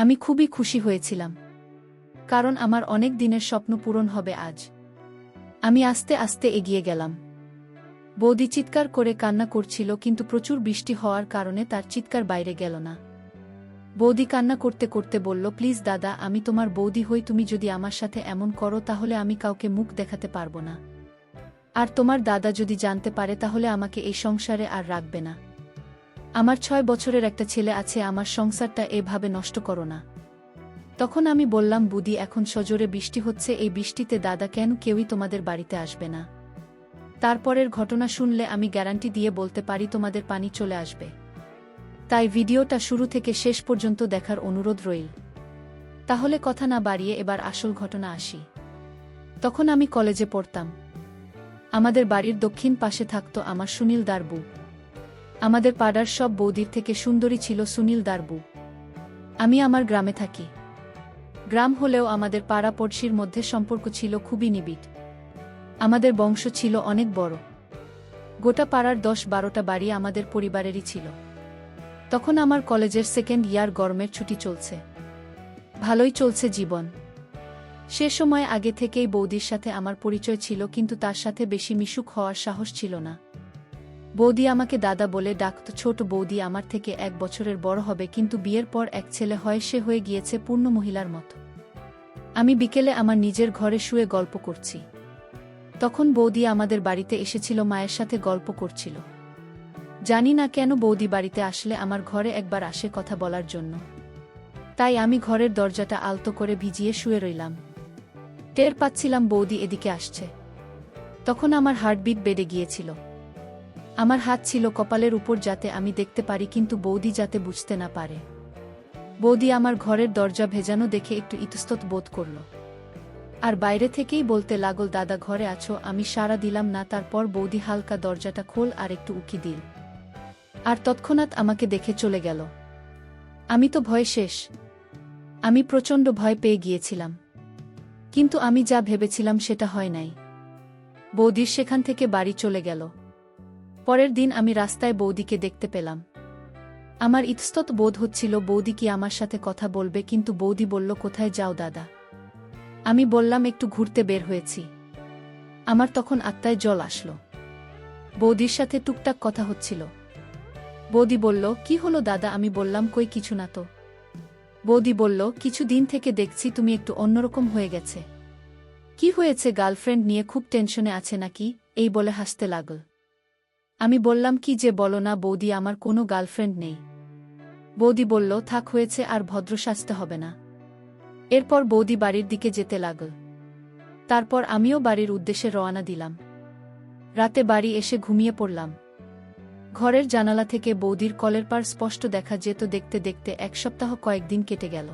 আমি খুবই খুশি হয়েছিলাম। কারণ আমার অনেক দিনের স্বপ্ন পূরণ হবে আজ। আমি আস্তে আস্তে এগিয়ে গেলাম। বৌদি চিৎকার করে কান্না করছিল কিন্তু প্রচুর বৃষ্টি হওয়ার কারণে তার চিৎকার বাইরে গেল না। বৌদি কান্না করতে করতে বলল, প্লিজ দাদা, আমি তোমার বৌদি হই, তুমি যদি আমার সাথে এমন করো তাহলে আমি কাউকে মুখ দেখাতে পারব না। আর তোমার দাদা যদি জানতে পারে তাহলে আমাকে এই সংসারে আর রাখবে না। আমার ছয় বছরের একটা ছেলে আছে, আমার সংসারটা এভাবে নষ্ট করো না। তখন আমি বললাম, বুদি, এখন সজোরে বৃষ্টি হচ্ছে, এই বৃষ্টিতে দাদা কেন কেউই তোমাদের বাড়িতে আসবে না? তারপরের ঘটনা শুনলে আমি গ্যারান্টি দিয়ে বলতে পারি, তোমাদের পানি চলে আসবে। তাই ভিডিওটা শুরু থেকে শেষ পর্যন্ত দেখার অনুরোধ রইল। তাহলে কথা না বাড়িয়ে এবার আসল ঘটনা আসি। তখন আমি কলেজে পড়তাম। আমাদের বাড়ির দক্ষিণ পাশে থাকত আমার সুনীল দারবু। আমাদের পাড়ার সব বৌদির থেকে সুন্দরী ছিল সুনীল দারবু। আমি আমার গ্রামে থাকি। গ্রাম হলেও আমাদের পাড়া পড়শির মধ্যে সম্পর্ক ছিল খুবই নিবিড়। আমাদের বংশ ছিল অনেক বড়। গোটা পাড়ার দশ বারোটা বাড়ি আমাদের পরিবারেরই ছিল। তখন আমার কলেজের সেকেন্ড ইয়ার গরমের ছুটি চলছে। ভালোই চলছে জীবন। সে সময় আগে থেকেই বৌদির সাথে আমার পরিচয় ছিল কিন্তু তার সাথে বেশি মিশুক হওয়ার সাহস ছিল না। বৌদি আমাকে দাদা বলে ডাকত, ছোট বৌদি আমার থেকে এক বছরের বড় হবে, কিন্তু বিয়ের পর এক ছেলে হয়, সে হয়ে গিয়েছে পূর্ণ মহিলার মতো। আমি বিকেলে আমার নিজের ঘরে শুয়ে গল্প করছি। তখন বৌদি আমাদের বাড়িতে এসেছিল, মায়ের সাথে গল্প করছিল। জানি না কেন বৌদি বাড়িতে আসলে আমার ঘরে একবার আসে কথা বলার জন্য। তাই আমি ঘরের দরজাটা আলতো করে ভিজিয়ে শুয়ে রইলাম। টের পাচ্ছিলাম বৌদি এদিকে আসছে। তখন আমার হার্টবিট বেড়ে গিয়েছিল। আমার হাত ছিল কপালের উপর যাতে আমি দেখতে পারি, কিন্তু বৌদি যাতে বুঝতে না পারে। বৌদি আমার ঘরের দরজা ভেজানো দেখে একটু ইতস্তত বোধ করল। আর বাইরে থেকেই বলতে লাগল, দাদা ঘরে আছো, আমি সাড়া দিলাম না। তারপর বৌদি হালকা দরজাটা খোল আর একটু উকি দিল। আর তৎক্ষণাৎ আমাকে দেখে চলে গেল। আমি তো ভয় শেষ। আমি প্রচণ্ড ভয় পেয়ে গিয়েছিলাম। কিন্তু আমি যা ভেবেছিলাম সেটা হয় নাই। বৌদির সেখান থেকে বাড়ি চলে গেল। পরের দিন আমি রাস্তায় বৌদিকে দেখতে পেলাম। আমার ইতস্তত বোধ হচ্ছিল বৌদি কি আমার সাথে কথা বলবে, কিন্তু বৌদি বলল, কোথায় যাও দাদা? আমি বললাম, একটু ঘুরতে বের হয়েছি। আমার তখন আত্মায় জল আসলো। বৌদির সাথে টুকটাক কথা হচ্ছিল। বৌদি বলল, কি হলো দাদা? আমি বললাম, কই, কিছু না তো। বৌদি বলল কিছু দিন থেকে দেখছি তুমি একটু অন্যরকম হয়ে গেছে। কি হয়েছে, গার্লফ্রেন্ড নিয়ে খুব টেনশনে আছে নাকি? এই বলে হাসতে লাগল। আমি বললাম, কি যে বলো না, বৌদি, আমার কোনো গার্লফ্রেন্ড নেই। বৌদি বলল, থাক, হয়েছে, আর ভদ্র হবে না। এরপর বৌদি বাড়ির দিকে যেতে লাগল। তারপর আমিও বাড়ির উদ্দেশ্যে রওনা দিলাম। রাতে বাড়ি এসে ঘুমিয়ে পড়লাম। ঘরের জানালা থেকে বৌদির কলের পার স্পষ্ট দেখা যেত দেখতে দেখতে এক সপ্তাহ কয়েকদিন কেটে গেল।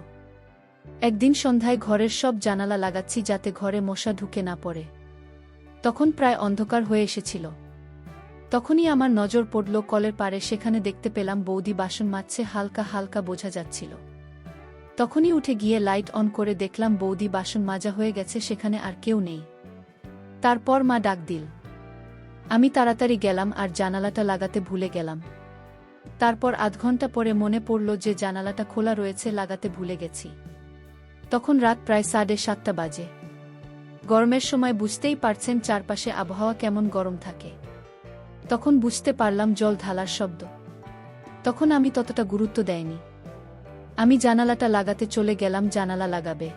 একদিন সন্ধ্যায় ঘরের সব জানালা লাগাচ্ছি যাতে ঘরে মশা ঢুকে না পড়ে। তখন প্রায় অন্ধকার হয়ে এসেছিল। তখনই আমার নজর পড়ল কলের পারে সেখানে দেখতে পেলাম বৌদি বাসন মাজছে, হালকা হালকা বোঝা যাচ্ছিল। তখনই উঠে গিয়ে লাইট অন করে দেখলাম বৌদি বাসন মাজা হয়ে গেছে, সেখানে আর কেউ নেই। তারপর মা ডাক দিল। আমি তাড়াতাড়ি গেলাম আর জানালাটা লাগাতে ভুলে গেলাম। তারপর আধ ঘণ্টা পরে মনে পড়ল যে জানালাটা খোলা রয়েছে, লাগাতে ভুলে গেছি। তখন রাত প্রায় সাড়ে সাতটা বাজে। গরমের সময় বুঝতেই পারছেন চারপাশে আবহাওয়া কেমন গরম থাকে। তখন বুঝতে পারলাম জল ঢালার শব্দ। তখন আমি ততটা গুরুত্ব দেয়নি। আমি জানালাটা লাগাতে চলে গেলাম, জানালা লাগাবে।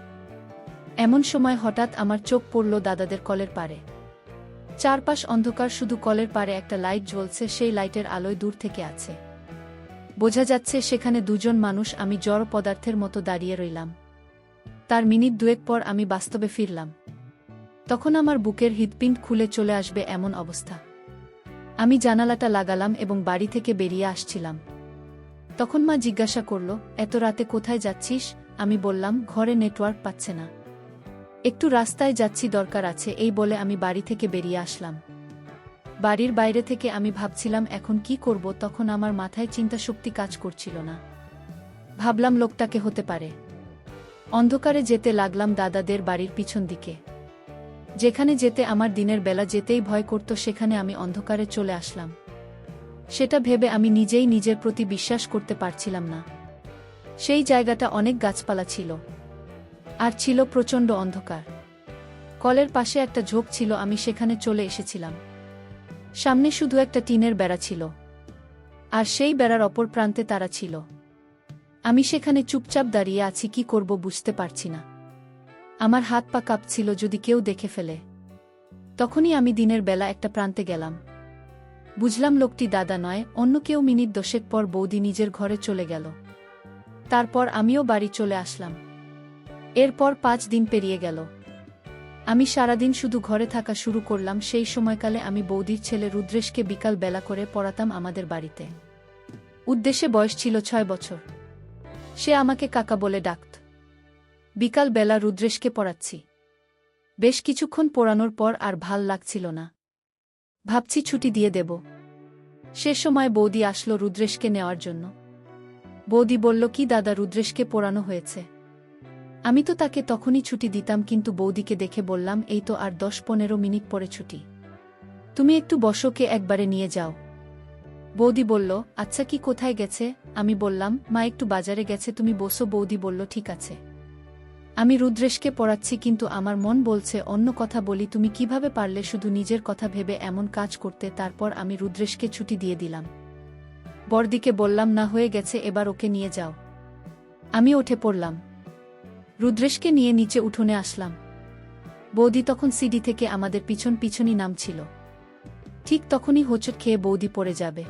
এমন সময় হঠাৎ আমার চোখ পড়ল দাদাদের কলের পারে চারপাশ অন্ধকার, শুধু কলের পারে একটা লাইট জ্বলছে, সেই লাইটের আলোয় দূর থেকে আছে। বোঝা যাচ্ছে সেখানে দুজন মানুষ, আমি জড় পদার্থের মতো দাঁড়িয়ে রইলাম। তার মিনিট দুয়েক পর আমি বাস্তবে ফিরলাম। তখন আমার বুকের হৃদপিণ্ড খুলে চলে আসবে এমন অবস্থা। আমি জানালাটা লাগালাম এবং বাড়ি থেকে বেরিয়ে আসছিলাম। তখন মা জিজ্ঞাসা করল, এত রাতে কোথায় যাচ্ছিস? আমি বললাম, ঘরে নেটওয়ার্ক পাচ্ছে না। একটু রাস্তায় যাচ্ছি, দরকার আছে। এই বলে আমি বাড়ি থেকে বেরিয়ে আসলাম। বাড়ির বাইরে থেকে আমি ভাবছিলাম, এখন কি করব? তখন আমার মাথায় চিন্তা শক্তি কাজ করছিল না। ভাবলাম লোকটাকে হতে পারে। অন্ধকারে যেতে লাগলাম দাদাদের বাড়ির পিছন দিকে। যেখানে যেতে আমার দিনের বেলা যেতেই ভয় করত, সেখানে আমি অন্ধকারে চলে আসলাম। সেটা ভেবে আমি নিজেই নিজের প্রতি বিশ্বাস করতে পারছিলাম না। সেই জায়গাটা অনেক গাছপালা ছিল। আর ছিল প্রচণ্ড অন্ধকার। কলের পাশে একটা ঝোপ ছিল, আমি সেখানে চলে এসেছিলাম। সামনে শুধু একটা টিনের বেড়া ছিল। আর সেই বেড়ার অপর প্রান্তে তারা ছিল। আমি সেখানে চুপচাপ দাঁড়িয়ে আছি, কি করব বুঝতে পারছি না। আমার হাত পা কাঁপছিল যদি কেউ দেখে ফেলে। তখনই আমি দিনের বেলা একটা প্রান্তে গেলাম। বুঝলাম লোকটি দাদা নয়, অন্য কেউ মিনিট দশেক পর বৌদি নিজের ঘরে চলে গেল। তারপর আমিও বাড়ি চলে আসলাম। এরপর পাঁচ দিন পেরিয়ে গেল। আমি সারাদিন শুধু ঘরে থাকা শুরু করলাম, সেই সময়কালে আমি বৌদির ছেলে রুদ্রেশকে বিকাল বেলা করে পড়াতাম আমাদের বাড়িতে। উদ্দেশ্যে বয়স ছিল ছয় বছর। সে আমাকে কাকা বলে ডাকত। বিকাল বেলা রুদ্রেশকে পড়াচ্ছি। বেশ কিছুক্ষণ পড়ানোর পর আর ভালো লাগছিল না। ভাবছি ছুটি দিয়ে দেব। সে সময় বৌদি আসলো রুদ্রেশকে নেওয়ার জন্য। বৌদি বলল, কি দাদা, রুদ্রেশকে পোড়ানো হয়েছে? আমি তো তাকে তখনই ছুটি দিতাম, কিন্তু বৌদিকে দেখে বললাম, এই তো আর দশ পনেরো মিনিট পরে ছুটি। তুমি একটু বসোকে একবারে নিয়ে যাও। বৌদি বলল আচ্ছা কি কোথায় গেছে? আমি বললাম, মা, একটু বাজারে গেছে, তুমি বসো। বৌদি বলল, ঠিক আছে। আমি রুদ্রেশকে পড়াচ্ছি কিন্তু আমার মন বলছে, অন্য কথা বলি, তুমি কীভাবে পারলে শুধু নিজের কথা ভেবে এমন কাজ করতে? তারপর আমি রুদ্রেশকে ছুটি দিয়ে দিলাম। বরদিকে বললাম, না, হয়ে গেছে, এবার ওকে নিয়ে যাও। আমি উঠে পড়লাম। রুদ্রেশকে নিয়ে নিচে উঠোনে আসলাম। বৌদি তখন সিডি থেকে আমাদের পিছন পিছনই নামছিল। ঠিক তখনই হোঁচট খেয়ে বৌদি পড়ে যাবে।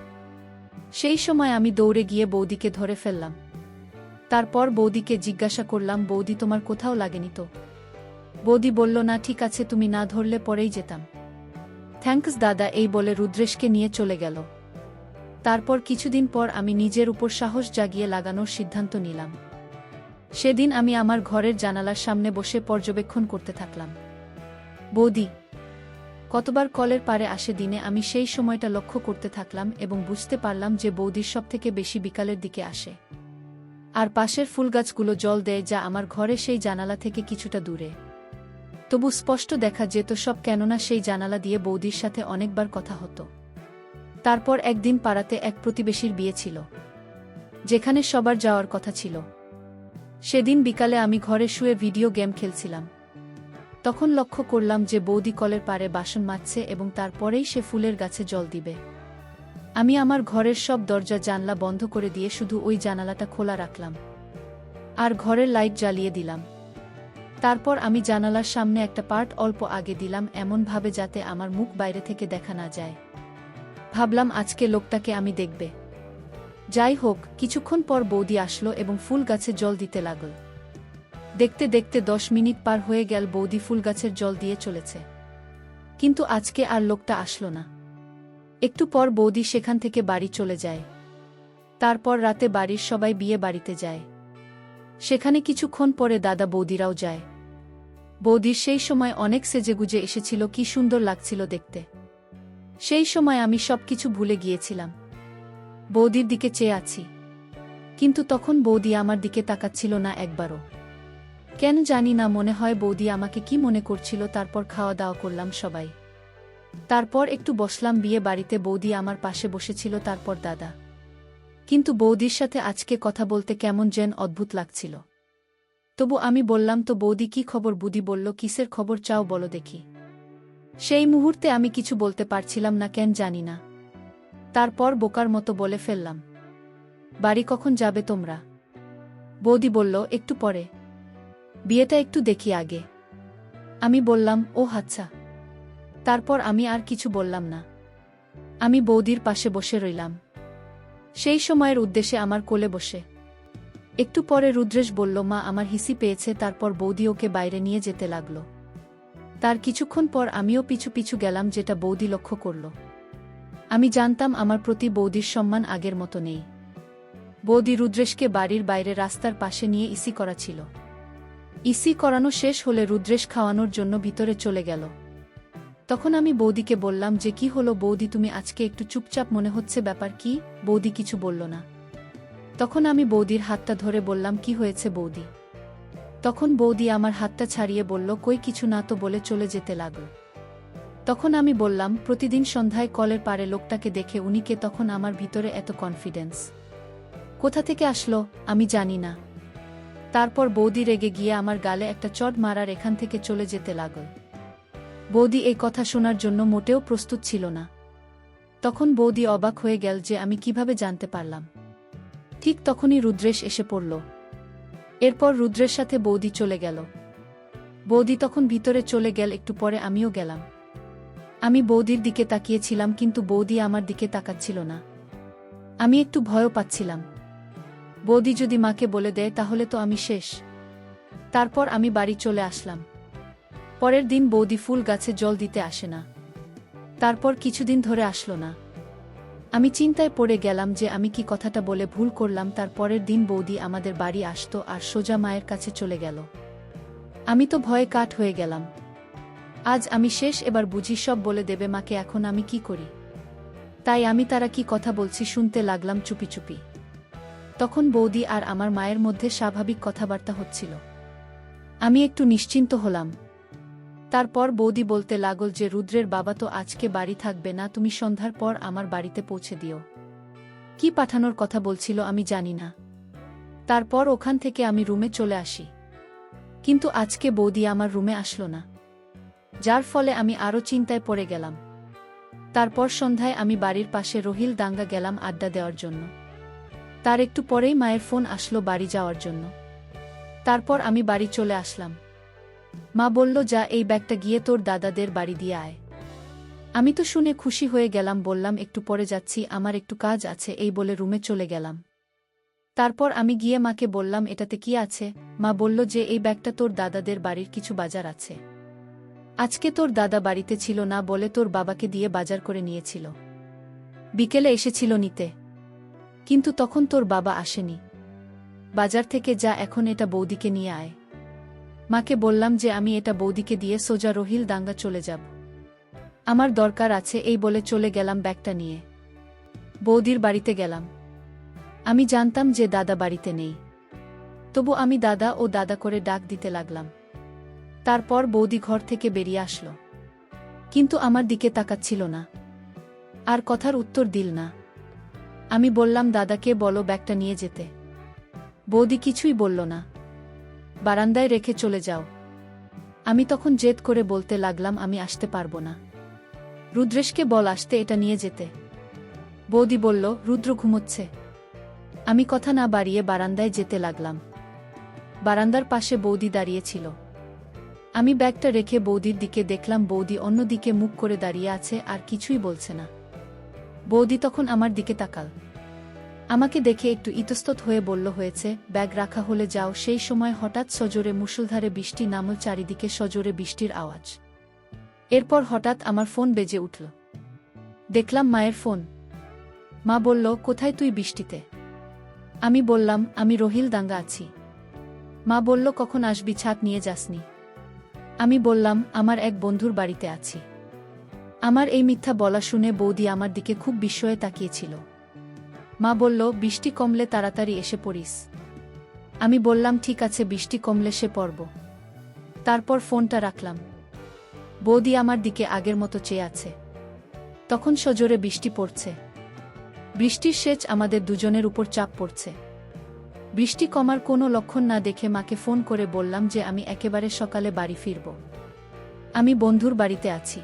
সেই সময় আমি দৌড়ে গিয়ে বৌদিকে ধরে ফেললাম। তারপর বৌদিকে জিজ্ঞাসা করলাম, বৌদি, তোমার কোথাও লাগেনি তো? বৌদি বলল, না, ঠিক আছে, তুমি না ধরলে পরেই যেতাম। থ্যাঙ্কস, দাদা, এই বলে রুদ্রেশকে নিয়ে চলে গেল। তারপর কিছুদিন পর আমি নিজের উপর সাহস জাগিয়ে লাগানোর সিদ্ধান্ত নিলাম। সেদিন আমি আমার ঘরের জানালার সামনে বসে পর্যবেক্ষণ করতে থাকলাম। বৌদি, কতবার কলের পারে আসে দিনে আমি সেই সময়টা লক্ষ্য করতে থাকলাম এবং বুঝতে পারলাম যে বৌদির সবথেকে বেশি বিকালের দিকে আসে। আর পাশের ফুলগাছগুলো জল দেয় যা আমার ঘরে সেই জানালা থেকে কিছুটা দূরে। তবু স্পষ্ট দেখা যেত সব কেননা সেই জানালা দিয়ে বৌদির সাথে অনেকবার কথা হতো। তারপর একদিন পাড়াতে এক প্রতিবেশীর বিয়ে ছিল। যেখানে সবার যাওয়ার কথা ছিল। সেদিন বিকালে আমি ঘরে শুয়ে ভিডিও গেম খেলছিলাম। তখন লক্ষ্য করলাম যে বৌদি কলের পারে বাসন মাজছে এবং তারপরেই সে ফুলের গাছে জল দিবে। আমি আমার ঘরের সব দরজা জানলা বন্ধ করে দিয়ে শুধু ওই জানালাটা খোলা রাখলাম। আর ঘরের লাইট জ্বালিয়ে দিলাম। তারপর আমি জানালার সামনে একটা পার্ট অল্প আগে দিলাম এমনভাবে যাতে আমার মুখ বাইরে থেকে দেখা না যায়। ভাবলাম আজকে লোকটাকে আমি দেখবে। যাই হোক, কিছুক্ষণ পর বৌদি আসলো এবং ফুল গাছে জল দিতে লাগল। দেখতে দেখতে দশ মিনিট পার হয়ে গেল বৌদি ফুল গাছের জল দিয়ে চলেছে। কিন্তু আজকে আর লোকটা আসলো না। একটু পর বৌদি সেখান থেকে বাড়ি চলে যায়। তারপর রাতে বাড়ির সবাই বিয়ে বাড়িতে যায়। সেখানে কিছুক্ষণ পরে দাদা বৌদিরাও যায়। বৌদির সেই সময় অনেক সেজেগুজে এসেছিল, কি সুন্দর লাগছিল দেখতে। সেই সময় আমি সব কিছু ভুলে গিয়েছিলাম। বৌদির দিকে চেয়ে আছি। কিন্তু তখন বৌদি আমার দিকে তাকাচ্ছিল না একবারও। কেন জানি না, মনে হয় বৌদি আমাকে কি মনে করছিল, তারপর খাওয়া দাওয়া করলাম সবাই। তারপর একটু বসলাম বিয়ে বাড়িতে, বৌদি আমার পাশে বসেছিল, তারপর দাদা। কিন্তু বৌদির সাথে আজকে কথা বলতে কেমন যেন অদ্ভুত লাগছিল। তবু আমি বললাম, তো বৌদি কি খবর? বুদি বলল, কিসের খবর চাও বলো দেখি। সেই মুহূর্তে আমি কিছু বলতে পারছিলাম না, কেন জানি না। তারপর বোকার মতো বলে ফেললাম, বাড়ি কখন যাবে তোমরা? বৌদি বলল, একটু পরে। বিয়েটা একটু দেখি আগে। আমি বললাম ও আচ্ছা। তারপর আমি আর কিছু বললাম না। আমি বৌদির পাশে বসে রইলাম। সেই সময়ের উদ্দেশ্যে আমার কোলে বসে। একটু পরে রুদ্রেশ বলল, মা, আমার হিসি পেয়েছে, তারপর বৌদি ওকে বাইরে নিয়ে যেতে লাগল। তার কিছুক্ষণ পর আমিও পিছু পিছু গেলাম, যেটা বৌদি লক্ষ্য করল। আমি জানতাম আমার প্রতি বৌদির সম্মান আগের মতো নেই। বৌদি রুদ্রেশকে বাড়ির বাইরে রাস্তার পাশে নিয়ে ইসি করা ছিল। ইসি করানো শেষ হলে রুদ্রেশ খাওয়ানোর জন্য ভিতরে চলে গেল। তখন আমি বৌদিকে বললাম যে, কি হলো বৌদি, তুমি আজকে একটু চুপচাপ মনে হচ্ছে? ব্যাপার কি? বৌদি কিছু বলল না। তখন আমি বৌদির হাতটা ধরে বললাম, কি হয়েছে বৌদি? তখন বৌদি আমার হাতটা ছাড়িয়ে বলল, কই কিছু না তো বলে চলে যেতে লাগল। তখন আমি বললাম, প্রতিদিন সন্ধ্যায় কলের পারে লোকটাকে দেখে উনিকে তখন আমার ভিতরে এত কনফিডেন্স কোথা থেকে আসলো? আমি জানি না। তারপর বৌদি রেগে গিয়ে আমার গালে একটা চট মারার এখান থেকে চলে যেতে লাগল। বৌদি এই কথা শোনার জন্য মোটেও প্রস্তুত ছিল না। তখন বৌদি অবাক হয়ে গেল যে আমি কীভাবে জানতে পারলাম। ঠিক তখনই রুদ্রেশ এসে পড়ল। এরপর রুদ্রের সাথে বৌদি চলে গেল। বৌদি তখন ভিতরে চলে গেল, একটু পরে আমিও গেলাম। আমি বৌদির দিকে তাকিয়েছিলাম, কিন্তু বৌদি আমার দিকে তাকাচ্ছিল না। আমি একটু ভয়ও পাচ্ছিলাম। বৌদি যদি মাকে বলে দেয়, তাহলে তো আমি শেষ। তারপর আমি বাড়ি চলে আসলাম। পরের দিন বৌদি ফুল গাছে জল দিতে আসে না। তারপর কিছুদিন ধরে আসলো না। আমি চিন্তায় পড়ে গেলাম যে আমি কি কথাটা বলে ভুল করলাম, তার পরের দিন বৌদি আমাদের বাড়ি আসতো আর সোজা মায়ের কাছে চলে গেল। আমি তো ভয়ে কাঠ হয়ে গেলাম। আজ আমি শেষ, এবার বুঝি সব বলে দেবে মাকে, এখন আমি কি করি? তাই আমি তারা কি কথা বলছি শুনতে লাগলাম চুপি চুপি। তখন বৌদি আর আমার মায়ের মধ্যে স্বাভাবিক কথাবার্তা হচ্ছিল। আমি একটু নিশ্চিন্ত হলাম। তারপর বৌদি বলতে লাগল যে রুদ্রের বাবা তো আজকে বাড়ি থাকবে না, তুমি সন্ধ্যার পর আমার বাড়িতে পৌঁছে দিও। কি পাঠানোর কথা বলছিল আমি জানি না। তারপর ওখান থেকে আমি রুমে চলে আসি। কিন্তু আজকে বৌদি আমার রুমে আসলো না। যার ফলে আমি আরও চিন্তায় পড়ে গেলাম। তারপর সন্ধ্যায় আমি বাড়ির পাশে রহিল দাঙ্গা গেলাম আড্ডা দেওয়ার জন্য। তার একটু পরেই মায়ের ফোন আসলো বাড়ি যাওয়ার জন্য। তারপর আমি বাড়ি চলে আসলাম। মা বলল, যা এই ব্যাগটা গিয়ে তোর দাদাদের বাড়ি দিয়ে আয়। আমি তো শুনে খুশি হয়ে গেলাম, বললাম, একটু পরে যাচ্ছি, আমার একটু কাজ আছে। এই বলে রুমে চলে গেলাম। তারপর আমি গিয়ে মাকে বললাম, এটাতে কি আছে? মা বলল, যে এই ব্যাগটা তোর দাদাদের বাড়ির কিছু বাজার আছে। আজকে তোর দাদা বাড়িতে ছিল না বলে তোর বাবাকে দিয়ে বাজার করে নিয়েছিল। বিকেলে এসেছিল নিতে। কিন্তু তখন তোর বাবা আসেনি। বাজার থেকে যা এখন এটা বৌদিকে নিয়ে আয়। মাকে বললাম যে আমি এটা বৌদিকে দিয়ে সোজা রহিল দাঙ্গা চলে যাব। আমার দরকার আছে এই বলে চলে গেলাম ব্যাগটা নিয়ে। বৌদির বাড়িতে গেলাম। আমি জানতাম যে দাদা বাড়িতে নেই। তবু আমি দাদা ও দাদা করে ডাক দিতে লাগলাম। তারপর বৌদি ঘর থেকে বেরিয়ে আসলো। কিন্তু আমার দিকে তাকাচ্ছিল না। আর কথার উত্তর দিল না। আমি বললাম, দাদাকে বলো ব্যাগটা নিয়ে যেতে। বৌদি কিছুই বলল না। বারান্দায় রেখে চলে যাও। আমি তখন জেদ করে বলতে লাগলাম, আমি আসতে পারব না। রুদ্রেশকে বল আসতে এটা নিয়ে যেতে। বৌদি বলল, রুদ্র ঘুমোচ্ছে। আমি কথা না বাড়িয়ে বারান্দায় যেতে লাগলাম। বারান্দার পাশে বৌদি দাঁড়িয়েছিল আমি ব্যাগটা রেখে বৌদির দিকে দেখলাম, বৌদি অন্যদিকে মুখ করে দাঁড়িয়ে আছে আর কিছুই বলছে না। বৌদি তখন আমার দিকে তাকাল। আমাকে দেখে একটু ইতস্তত হয়ে বলল, হয়েছে, ব্যাগ রাখা হলে যাও। সেই সময় হঠাৎ সজোরে মুসুলধারে বৃষ্টি নামল চারিদিকে সজোরে বৃষ্টির আওয়াজ। এরপর হঠাৎ আমার ফোন বেজে উঠল। দেখলাম মায়ের ফোন। মা বলল, কোথায় তুই বৃষ্টিতে? আমি বললাম, আমি রহিল দাঙ্গা আছি। মা বলল, কখন আসবি? ছাদ নিয়ে যাসনি। আমি বললাম, আমার এক বন্ধুর বাড়িতে আছি। আমার এই মিথ্যা বলা শুনে বৌদি আমার দিকে খুব বিস্ময়ে তাকিয়েছিল। মা বলল, বৃষ্টি কমলে তাড়াতাড়ি এসে পড়িস। আমি বললাম, ঠিক আছে, বৃষ্টি কমলে সে পড়ব। তারপর ফোনটা রাখলাম। বৌদি আমার দিকে আগের মতো চেয়ে আছে। তখন সজোরে বৃষ্টি পড়ছে। বৃষ্টির সেচ আমাদের দুজনের উপর চাপ পড়ছে। বৃষ্টি কমার কোনো লক্ষণ না দেখে মাকে ফোন করে বললাম যে, আমি একেবারে সকালে বাড়ি ফিরব। আমি বন্ধুর বাড়িতে আছি।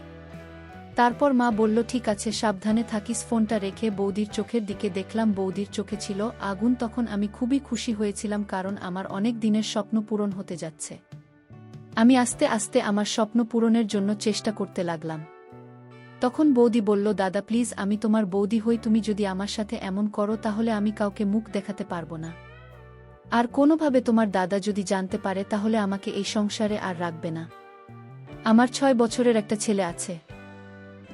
তারপর মা বলল, ঠিক আছে, সাবধানে থাকিস, ফোনটা রেখে বৌদির চোখের দিকে দেখলাম, বৌদির চোখে ছিল আগুন, তখন আমি খুবই খুশি হয়েছিলাম, কারণ আমার অনেক দিনের স্বপ্ন পূরণ হতে যাচ্ছে। আমি আস্তে আস্তে আমার স্বপ্ন পূরণের জন্য চেষ্টা করতে লাগলাম। তখন বৌদি বলল, দাদা, প্লিজ, আমি তোমার বৌদি হই, তুমি যদি আমার সাথে এমন করো, তাহলে আমি কাউকে মুখ দেখাতে পারব না। আর কোনোভাবে তোমার দাদা যদি জানতে পারে, তাহলে আমাকে এই সংসারে আর রাখবে না। আমার ছয় বছরের একটা ছেলে আছে।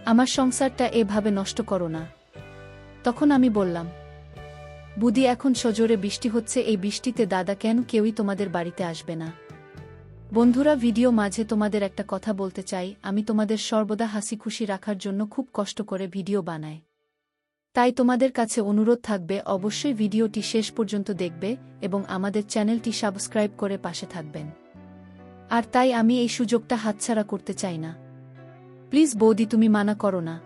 আমার সংসারটা এভাবে নষ্ট করো না। তখন আমি বললাম, বুদি, এখন সজোরে বৃষ্টি হচ্ছে, এই বৃষ্টিতে দাদা কেন কেউই তোমাদের বাড়িতে আসবে না? বন্ধুরা, ভিডিও মাঝে তোমাদের একটা কথা বলতে চাই। আমি তোমাদের সর্বদা হাসি খুশি রাখার জন্য খুব কষ্ট করে ভিডিও বানাই। তাই তোমাদের কাছে অনুরোধ থাকবে, অবশ্যই ভিডিওটি শেষ পর্যন্ত দেখবে এবং আমাদের চ্যানেলটি সাবস্ক্রাইব করে পাশে থাকবেন। আর তাই আমি এই সুযোগটা হাতছাড়া করতে চাই না। প্লিজ বৌদি তুমি মানা করো না।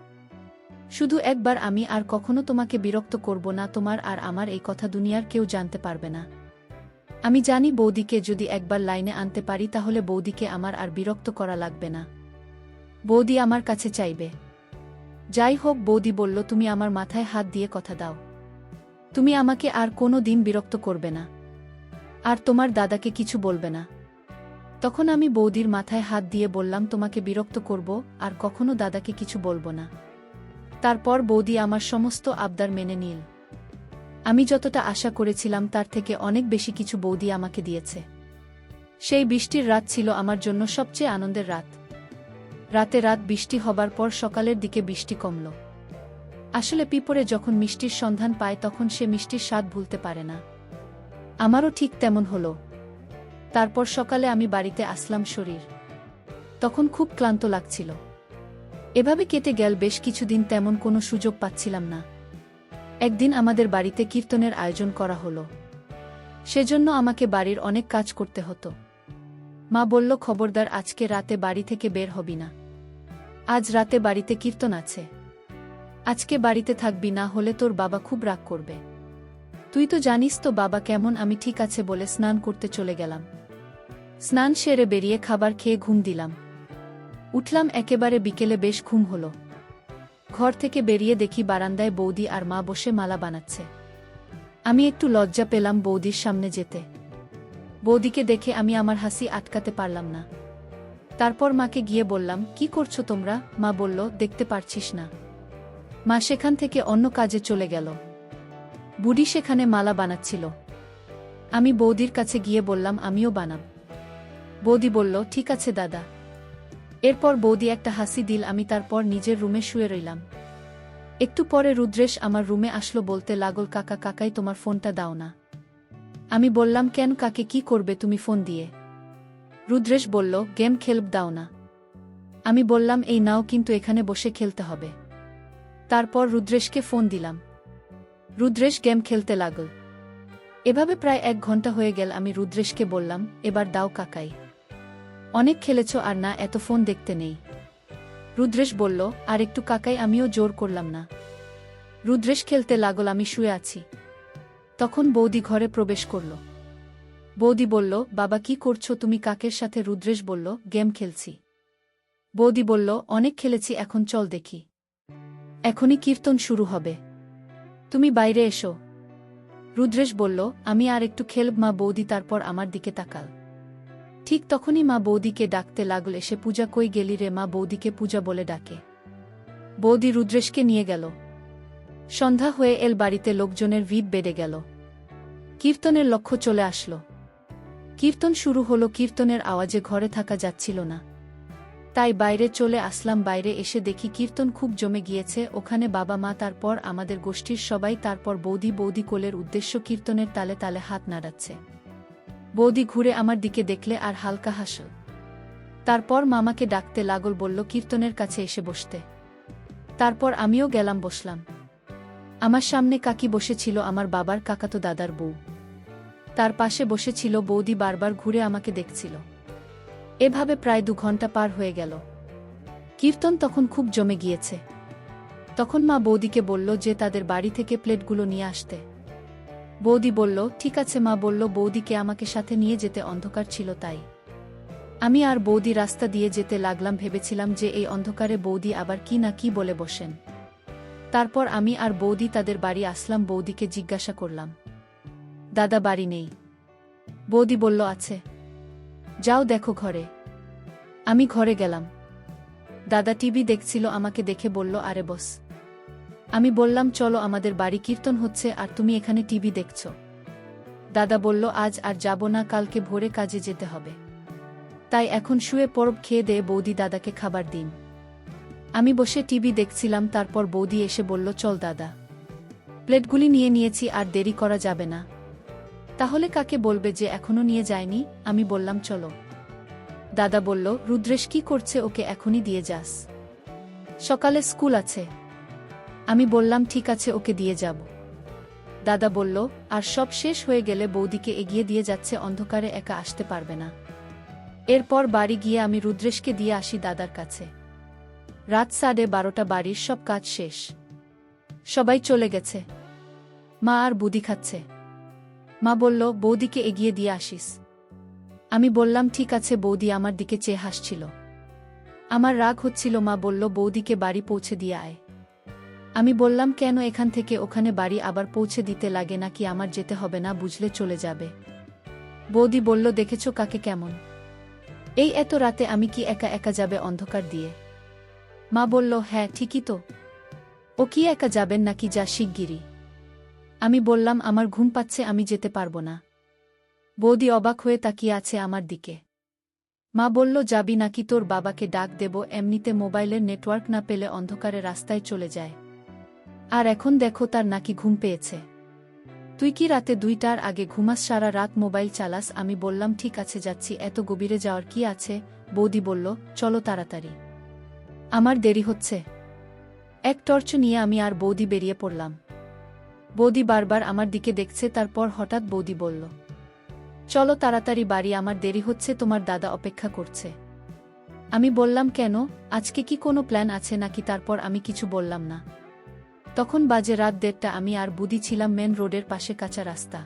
শুধু একবার আমি আর কখনো তোমাকে বিরক্ত করব না, তোমার আর আমার এই কথা দুনিয়ার কেউ জানতে পারবে না। আমি জানি বৌদিকে যদি একবার লাইনে আনতে পারি, তাহলে বৌদিকে আমার আর বিরক্ত করা লাগবে না। বৌদি আমার কাছে চাইবে। যাই হোক, বৌদি বলল, তুমি আমার মাথায় হাত দিয়ে কথা দাও। তুমি আমাকে আর কোনো দিন বিরক্ত করবে না। আর তোমার দাদাকে কিছু বলবে না। তখন আমি বৌদির মাথায় হাত দিয়ে বললাম, তোমাকে বিরক্ত করব, আর কখনো দাদাকে কিছু বলব না। তারপর বৌদি আমার সমস্ত আবদার মেনে নিল। আমি যতটা আশা করেছিলাম, তার থেকে অনেক বেশি কিছু বৌদি আমাকে দিয়েছে। সেই বৃষ্টির রাত ছিল আমার জন্য সবচেয়ে আনন্দের রাত। রাতে রাত বৃষ্টি হবার পর সকালের দিকে বৃষ্টি কমল। আসলে পিপরে যখন মিষ্টির সন্ধান পায়, তখন সে মিষ্টির স্বাদ ভুলতে পারে না। আমারও ঠিক তেমন হলো। তারপর সকালে আমি বাড়িতে আসলাম শরীর। তখন খুব ক্লান্ত লাগছিল। এভাবে কেটে গেল বেশ কিছুদিন তেমন কোনো সুযোগ পাচ্ছিলাম না। একদিন আমাদের বাড়িতে কীর্তনের আয়োজন করা হলো। সেজন্য আমাকে বাড়ির অনেক কাজ করতে হতো। মা বলল, খবরদার, আজকে রাতে বাড়ি থেকে বের হবি না। আজ রাতে বাড়িতে কীর্তন আছে। আজকে বাড়িতে থাকবি না, হলে তোর বাবা খুব রাগ করবে। তুই তো জানিস তো বাবা কেমন, আমি ঠিক আছে বলে স্নান করতে চলে গেলাম। স্নান সেরে বেরিয়ে খাবার খেয়ে ঘুম দিলাম। উঠলাম একেবারে বিকেলে বেশ ঘুম হলো। ঘর থেকে বেরিয়ে দেখি বারান্দায় বৌদি আর মা বসে মালা বানাচ্ছে। আমি একটু লজ্জা পেলাম বৌদির সামনে যেতে। বৌদিকে দেখে আমি আমার হাসি আটকাতে পারলাম না। তারপর মাকে গিয়ে বললাম, কি করছ তোমরা? মা বলল, দেখতে পারছিস না। মা সেখান থেকে অন্য কাজে চলে গেল। বুড়ি সেখানে মালা বানাচ্ছিল। আমি বৌদির কাছে গিয়ে বললাম, আমিও বানাব। বৌদি বলল, ঠিক আছে দাদা। এরপর বৌদি একটা হাসি দিল, আমি তারপর নিজের রুমে শুয়ে রইলাম। একটু পরে রুদ্রেশ আমার রুমে আসলো বলতে, লাগল কাকা, কাকাই তোমার ফোনটা দাও না। আমি বললাম, কেন কাকে, কি করবে তুমি ফোন দিয়ে? রুদ্রেশ বলল, গেম খেলব দাও না। আমি বললাম, এই নাও, কিন্তু এখানে বসে খেলতে হবে। তারপর রুদ্রেশকে ফোন দিলাম। রুদ্রেশ গেম খেলতে লাগল। এভাবে প্রায় এক ঘণ্টা হয়ে গেল, আমি রুদ্রেশকে বললাম, এবার দাও কাকাই। অনেক খেলেছ আর না, এত ফোন দেখতে নেই। রুদ্রেশ বলল, আর একটু কাকাই, আমিও জোর করলাম না। রুদ্রেশ খেলতে লাগল, আমি শুয়ে আছি। তখন বৌদি ঘরে প্রবেশ করল। বৌদি বলল, বাবা, কি করছ? তুমি কাকের সাথে? রুদ্রেশ বলল, গেম খেলছি। বৌদি বলল, অনেক খেলেছি, এখন চল দেখি। এখনই কীর্তন শুরু হবে। তুমি বাইরে এসো। রুদ্রেশ বলল, আমি আর একটু খেলব মা, বৌদি তারপর আমার দিকে তাকাল। ঠিক তখনই মা বৌদিকে ডাকতে লাগল, এসে পূজা কই গেলি রে মা? বৌদিকে পূজা বলে ডাকে। বৌদি রুদ্রেশকে নিয়ে গেল। সন্ধ্যা হয়ে এল বাড়িতে লোকজনের ভিড় বেড়ে গেল। কীর্তনের লক্ষ্য চলে আসলো। কীর্তন শুরু হলো, কীর্তনের আওয়াজে ঘরে থাকা যাচ্ছিল না। তাই বাইরে চলে আসলাম, বাইরে এসে দেখি কীর্তন খুব জমে গিয়েছে, ওখানে বাবা মা, তারপর আমাদের গোষ্ঠীর সবাই, তারপর বৌদি বৌদি কোলের উদ্দেশ্য কীর্তনের তালে তালে হাত নাড়াচ্ছে। বৌদি ঘুরে আমার দিকে দেখলে আর হালকা হাসল। তারপর মামাকে ডাকতে লাগল বলল, কীর্তনের কাছে এসে বসতে। তারপর আমিও গেলাম, বসলাম। আমার সামনে কাকি বসেছিল, আমার বাবার কাকাতো দাদার বউ। তার পাশে বসেছিল বৌদি, বারবার ঘুরে আমাকে দেখছিল। এভাবে প্রায় দু ঘণ্টা পার হয়ে গেল। কীর্তন তখন খুব জমে গিয়েছে। তখন মা বৌদিকে বলল যে, তাদের বাড়ি থেকে প্লেটগুলো নিয়ে আসতে। বৌদি বলল, ঠিক আছে মা, বলল, বৌদিকে আমাকে সাথে নিয়ে যেতে অন্ধকার ছিল তাই। আমি আর বৌদি রাস্তা দিয়ে যেতে লাগলাম, ভেবেছিলাম যে এই অন্ধকারে বৌদি আবার কি না কি বলে বসেন। তারপর আমি আর বৌদি তাদের বাড়ি আসলাম, বৌদিকে জিজ্ঞাসা করলাম, দাদা, বাড়ি নেই? বৌদি বলল, আছে। যাও দেখো ঘরে। আমি ঘরে গেলাম। দাদা টিভি দেখছিল, আমাকে দেখে বলল, আরে বস। আমি বললাম, চলো, আমাদের বাড়ি কীর্তন হচ্ছে আর তুমি এখানে টিভি দেখছ। দাদা বলল, আজ আর যাব না, কালকে ভোরে কাজে যেতে হবে। তাই এখন শুয়ে পরব খেয়ে দিয়ে বৌদি দাদাকে খাবার দিন। আমি বসে টিভি দেখছিলাম, তারপর বৌদি এসে বলল, চল দাদা। প্লেটগুলি নিয়ে নিয়েছি, আর দেরি করা যাবে না। তাহলে কাকে বলবে যে এখনও নিয়ে যায়নি? আমি বললাম, চলো। দাদা বলল, রুদ্রেশ কি করছে, ওকে এখনই দিয়ে যাস। সকালে স্কুল আছে। আমি বললাম, ঠিক আছে, ওকে দিয়ে যাব। দাদা বলল, আর সব শেষ হয়ে গেলে বৌদিকে এগিয়ে দিয়ে যাচ্ছে, অন্ধকারে একা আসতে পারবে না। এরপর বাড়ি গিয়ে আমি রুদ্রেশকে দিয়ে আসি দাদার কাছে। রাত সাড়ে বারোটা, বাড়ির সব কাজ শেষ। সবাই চলে গেছে। মা আর বুদি খাচ্ছে। মা বলল, বৌদিকে এগিয়ে দিয়ে আসিস। আমি বললাম, ঠিক আছে, বৌদি আমার দিকে চেয়ে হাসছিল। আমার রাগ হচ্ছিল, মা বলল, বৌদিকে বাড়ি পৌঁছে দিয়ে আয়। আমি বললাম, কেন এখান থেকে ওখানে বাড়ি আবার পৌঁছে দিতে লাগে নাকি আমার যেতে হবে না, বুঝলে চলে যাবে? বৌদি বলল, দেখেছ কাকে কেমন? এই এত রাতে আমি কি একা একা যাবে অন্ধকার দিয়ে? মা বলল হ্যাঁ ঠিকই তো। ও কি একা যাবেন নাকি যা শিগগিরি আমি বললাম, আমার ঘুম পাচ্ছে, আমি যেতে পারব না। বৌদি অবাক হয়ে তাকিয়ে আছে আমার দিকে। মা বলল, যাবি নাকি তোর বাবাকে ডাক দেব, এমনিতে মোবাইলের নেটওয়ার্ক না পেলে অন্ধকারে রাস্তায় চলে যায়। আর এখন দেখো তার নাকি ঘুম পেয়েছে। তুই কি রাতে দুইটার আগে ঘুমাস? সারা রাত মোবাইল চালাস। আমি বললাম, ঠিক আছে, যাচ্ছি। এত গভীরে যাওয়ার কি আছে? বৌদি বলল, চলো তাড়াতাড়ি। আমার দেরি হচ্ছে। এক টর্চ নিয়ে আমি আর বৌদি বেরিয়ে পড়লাম। বৌদি বারবার আমার দিকে দেখছে। তারপর হঠাৎ বৌদি বলল, চলো তাড়াতাড়ি, বাড়ি। আমার দেরি হচ্ছে। তোমার দাদা অপেক্ষা করছে। আমি বললাম, কেন? আজকে কি কোনো প্ল্যান আছে নাকি? তারপর আমি কিছু বললাম না। তখন বাজে রাত দেড়টা আমি আর বুদি ছিলাম মেন রোডের পাশে কাঁচা রাস্তা।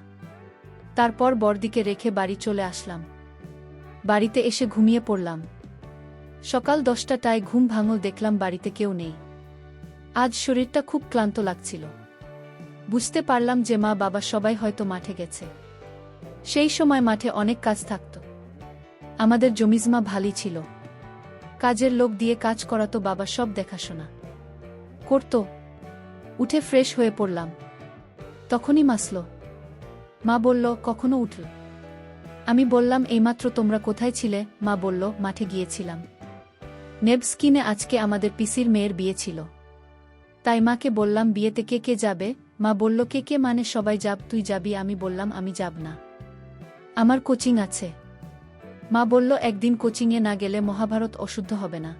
তারপর বরদিকে রেখে বাড়ি চলে আসলাম। বাড়িতে এসে ঘুমিয়ে পড়লাম। সকাল দশটাটায় ঘুম ভাঙল দেখলাম বাড়িতে কেউ নেই। আজ শরীরটা খুব ক্লান্ত লাগছিল। বুঝতে পারলাম যে মা বাবা সবাই হয়তো মাঠে গেছে। সেই সময় মাঠে অনেক কাজ থাকত। আমাদের জমিজমা ভালোই ছিল। কাজের লোক দিয়ে কাজ করাতো বাবা সব দেখাশোনা। করত। উঠে ফ্রেশ হয়ে পড়লাম। তখনই মাসল মা বলল, কখনো উঠল? আমি বললাম, এইমাত্র তোমরা কোথায় ছিলে? মা বলল, মাঠে গিয়েছিলাম। নেবস্কিনে আজকে আমাদের পিসির মেয়ের বিয়ে ছিল। তাই মাকে বললাম, বিয়েতে কে কে যাবে? মা বলল, কে কে মানে সবাই যাব, তুই যাবি? আমি বললাম, আমি যাব না। আমার কোচিং আছে। মা বলল, একদিন কোচিংয়ে না গেলে মহাভারত অশুদ্ধ হবে না।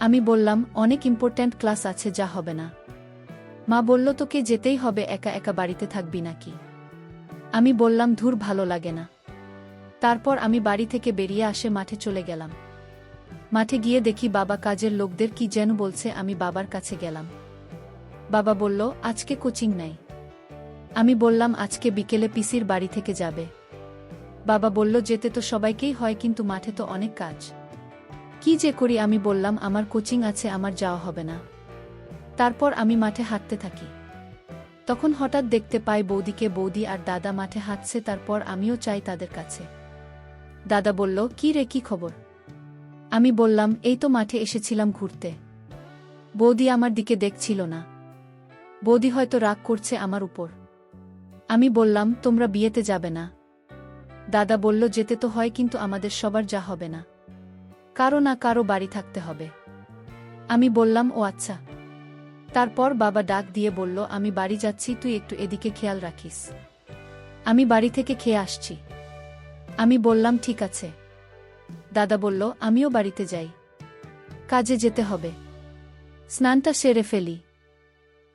আমি বললাম, অনেক ইম্পর্ট্যান্ট ক্লাস আছে, যা হবে না। মা বলল, তোকে যেতেই হবে, একা একা বাড়িতে থাকবি নাকি? আমি বললাম, ধুর, ভালো লাগে না। তারপর আমি বাড়ি থেকে বেরিয়ে আসে মাঠে চলে গেলাম। মাঠে গিয়ে দেখি বাবা কাজের লোকদের কি যেন বলছে, আমি বাবার কাছে গেলাম। বাবা বলল, আজকে কোচিং নাই। আমি বললাম, আজকে বিকেলে পিসির বাড়ি থেকে যাবে। বাবা বলল, যেতে তো সবাইকেই হয়, কিন্তু মাঠে তো অনেক কাজ। কি যে করি? আমি বললাম, আমার কোচিং আছে, আমার যাওয়া হবে না। তারপর আমি মাঠে হাঁটতে থাকি। তখন হঠাৎ দেখতে পাই বৌদিকে বৌদি আর দাদা মাঠে হাঁটছে, তারপর আমিও চাই তাদের কাছে। দাদা বলল, কি রে, কি খবর? আমি বললাম, এই তো মাঠে এসেছিলাম ঘুরতে। বৌদি আমার দিকে দেখছিল না। বৌদি হয়তো রাগ করছে আমার উপর। আমি বললাম, তোমরা বিয়েতে যাবে না। দাদা বলল, যেতে তো হয়, কিন্তু আমাদের সবার যা হবে না। কারও না কারও বাড়ি থাকতে হবে। আমি বললাম, ও আচ্ছা। তারপর বাবা ডাক দিয়ে বলল, আমি বাড়ি যাচ্ছি, তুই একটু এদিকে খেয়াল রাখিস। আমি বাড়ি থেকে খেয়ে আসছি। আমি বললাম, ঠিক আছে। দাদা বলল, আমিও বাড়িতে যাই। কাজে যেতে হবে। স্নানটা সেরে ফেলি।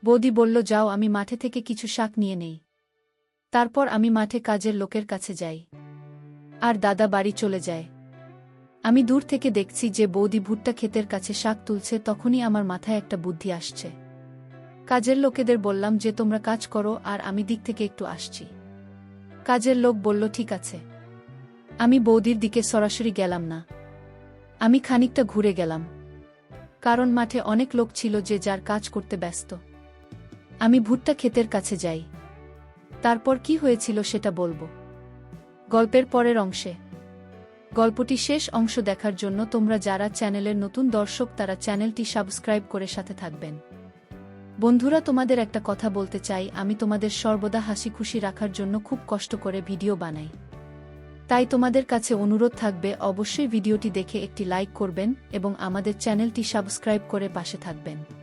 বৌদি বলল, যাও, আমি মাঠে থেকে কিছু শাক নিয়ে নেই। তারপর আমি মাঠে কাজের লোকের কাছে যাই। আর দাদা বাড়ি চলে যায়। আমি দূর থেকে দেখছি যে বৌদি ভুট্টা ক্ষেতের কাছে শাক তুলছে, তখনই আমার মাথায় একটা বুদ্ধি আসছে। কাজের লোকেদের বললাম যে, তোমরা কাজ করো আর আমি দিক থেকে একটু আসছি। কাজের লোক বলল, ঠিক আছে। আমি বৌদির দিকে সরাসরি গেলাম না। আমি খানিকটা ঘুরে গেলাম। কারণ মাঠে অনেক লোক ছিল যে, যার কাজ করতে ব্যস্ত। আমি ভুট্টা ক্ষেতের কাছে যাই। তারপর কি হয়েছিল সেটা বলব। গল্পের পরের অংশে। গল্পটি শেষ অংশ দেখার জন্য তোমরা যারা চ্যানেলের নতুন দর্শক, তারা চ্যানেলটি সাবস্ক্রাইব করে সাথে থাকবেন। বন্ধুরা, তোমাদের একটা কথা বলতে চাই। আমি তোমাদের সর্বদা হাসি খুশি রাখার জন্য খুব কষ্ট করে ভিডিও বানাই। তাই তোমাদের কাছে অনুরোধ থাকবে, অবশ্যই ভিডিওটি দেখে একটি লাইক করবেন এবং আমাদের চ্যানেলটি সাবস্ক্রাইব করে পাশে থাকবেন।